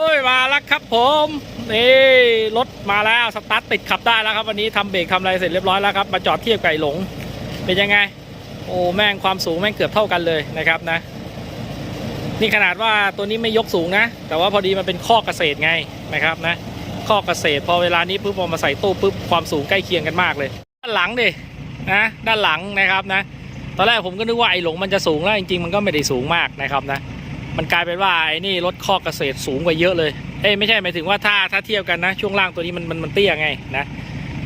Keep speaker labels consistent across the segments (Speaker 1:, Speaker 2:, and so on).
Speaker 1: โอ้ยมาแล้วครับผมนี่รถมาแล้วสตาร์ทติดขับได้แล้วครับ วันนี้ทำเบรกทำอะไรเสร็จเรียบร้อยแล้วครับมาจอดเทียบไก่หลง เป็นยังไง โอ้แม่งความสูงแม่งเกือบเท่ากันเลยนะครับนะ นี่ขนาดว่าตัวนี้ไม่ยกสูงนะ แต่ว่าพอดีมันเป็นข้อเกษตรไงนะครับนะข้อเกษตรพอเวลานี้ปุ๊บพอมาใส่ตู้ปุ๊บความสูงใกล้เคียงกันมากเลย ด้านหลังดินะ ด้านหลังนะครับนะ ตอนแรกผมก็นึกว่าไอ้หลงมันจะสูงแล้วจริงๆมันก็ไม่ได้สูงมากนะครับนะ มันกลายเป็นว่าไอ้นี่รถข้อเกษตรสูงกว่าเยอะเลย เอ้ยไม่ใช่หมายถึงว่าถ้าถ้าเทียบกันนะ ช่วงล่างตัวนี้มันมันมันเตี้ยไงนะ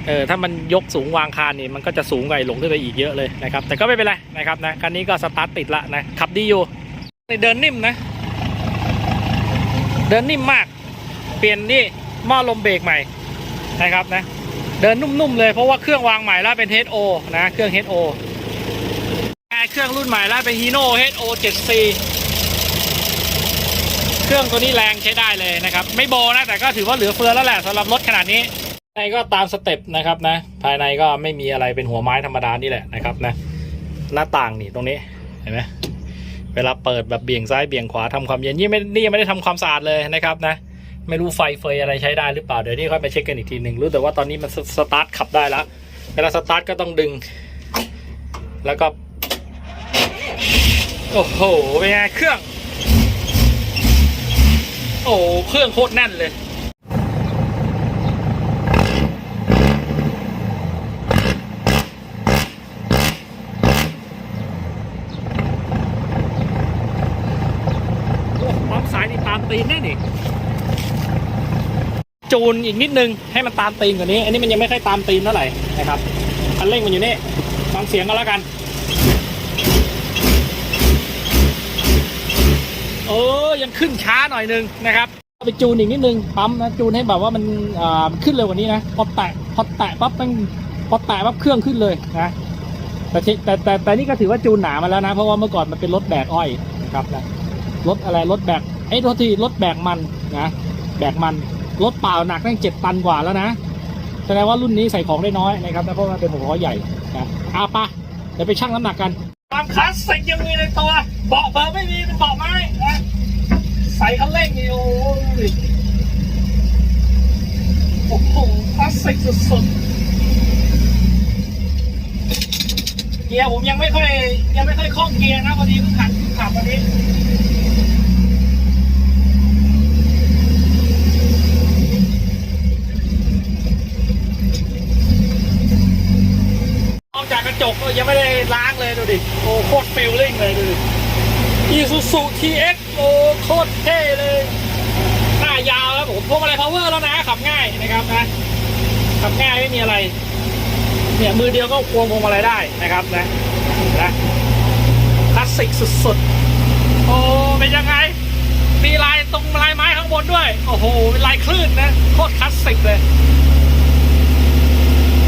Speaker 1: เออถ้ามันยกสูงวางคานนี่มันก็จะสูงกว่าไอ้หลงขึ้นไปอีกเยอะเลยนะครับ แต่ก็ไม่เป็นไรนะครับนะคันนี้ก็สตาร์ทติดละนะขับดีอยู่เดินนิ่มนะ เดินนิ่มมาก เปลี่ยนนี่หม้อลมเบรกใหม่นะครับนะ เดินนุ่มๆเลยเพราะว่าเครื่องวางใหม่แล้วเป็น HO นะเครื่อง HO เครื่องรุ่นใหม่แล้วเป็น Hino HO 7C เครื่องตัวนี้แรงใช้ได้เลยนะครับ ไม่โบนะ แต่ก็ถือว่าเหลือเฟือแล้วแหละสำหรับรถขนาดนี้ในก็ตามสเต็ปนะครับนะ ภายในก็ไม่มีอะไรเป็นหัวไม้ธรรมดานี่แหละนะครับนะ หน้าต่างนี่ตรงนี้เห็นไหมเวลาเปิดแบบเบี่ยงซ้ายเบี่ยงขวาทำความเย็นนี่ไม่นี่ยังไม่ได้ทำความสะอาดเลยนะครับนะ ไม่รู้ไฟเฟยอะไรใช้ได้หรือเปล่าเดี๋ยวนี้ค่อยไปเช็คกันอีกทีหนึ่งรู้แต่ว่าตอนนี้มันสสตาร์ทขับได้แล้วเวลาสตาร์ทก็ต้องดึง แล้วก็ โอ้โหเป็นไงเครื่อง อ้เครื่องโคตรแน่นเลยโอ้ปั๊มสายนี่ตามตีนแน่นี่จูนอีกนิดนึงให้มันตามตีนกว่านี้ อันนี้มันยังไม่ค่อยตามตีนเท่าไหร่นะครับคันเร่งมันอยู่นี่ฟังเสียงก็แล้วกัน เออ ยังขึ้นช้าหน่อยนึงนะครับไปจูนอีกนิดนึงปั๊มนะจูนให้แบบว่ามันขึ้นเร็วกว่านี้นะพอแตะพอแตะปั๊บมันพอแตะปั๊บเครื่องขึ้นเลยนะแต่แต่แต่แต่นี่ก็ถือว่าจูนหนามาแล้วนะ เพราะว่าเมื่อก่อนมันเป็นรถแบกอ้อยนะครับนะรถอะไรรถแบกไอ้ยโทษทีรถแบกมันนะแบกมันรถเปล่าหนักตั้งเจ็ดตันกว่าแล้วนะแสดงว่ารุ่นนี้ใส่ของได้น้อยนะครับเพราะว่าเป็นหัวล้อใหญ่นะอาปะเดี๋ยวไปชั่งน้ำหนักกันความคลาสสิกยังมีในตัวเบาะเบอร์ไม่มีเป็นเบาะไม้ ใส่คันเร่งนี่โอ้ยโอ้โหคลาสสิกสุดๆเกียร์ผมยังไม่ค่อยยังไม่ค่อยคล่องเกียร์นะพอดีเพิ่งขัดเพิ่งขับวันนี้ออกจากกระจกก็ยังไม่ได้ล้างเลยดูดิ โอ้โคตรฟิลลิ่งเลย อีซูซูทีเอ็กโอโคตรเท่เลยหน้ายาวครับผมพวงมาลัยพาวเวอร์แล้วนะ ขับง่ายนะครับนะ ขับง่ายไม่มีอะไร เนี่ยมือเดียวก็ควงพวงมาลัยได้นะครับนะนะคลาสสิกสุดๆ โอ้เป็นยังไง มีลายตรงลายไม้ข้างบนด้วย โอ้โห เป็นลายคลื่นนะ โคตรคลาสสิกเลย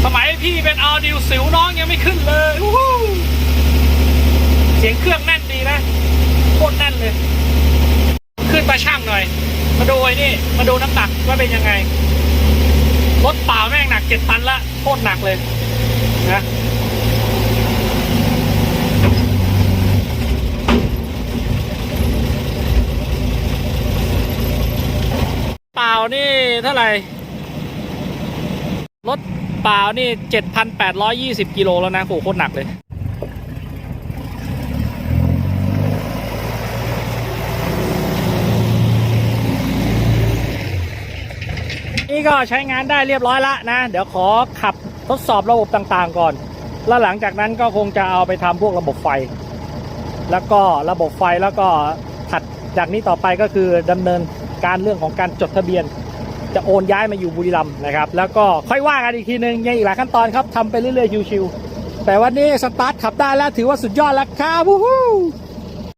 Speaker 1: สมัยพี่เป็นออดิวสิวน้องยังไม่ขึ้นเลย เสียงเครื่องแน่นดีนะ คตรแน่นเลย ขึ้นมาช่างหน่อย มาดูไอ้นี่ มาดูน้ำหนักว่าเป็นยังไง รถเปล่าแม่งหนักเจ็ดตันละโคตรหนักเลยนะเปล่านี่เท่าไหร่ รถเปล่านี่เจ็ดพันแปดร้อยยี่สิบกิโลแล้วนะโหโคตรหนักเลย นี่ก็ใช้งานได้เรียบร้อยละนะ เดี๋ยวขอขับทดสอบระบบต่างๆก่อน แล้วหลังจากนั้นก็คงจะเอาไปทำพวกระบบไฟ แล้วก็ระบบไฟแล้วก็ถัดจากนี้ต่อไปก็คือดำเนินการเรื่องของการจดทะเบียน จะโอนย้ายมาอยู่บุรีรัมย์นะครับ แล้วก็ค่อยว่ากันอีกทีนึงยังอีกหลายขั้นตอนครับทำไปเรื่อยๆชิวๆแต่วันนี้สตาร์ทขับได้แล้วถือว่าสุดยอดแล้วครับวู้ฮู้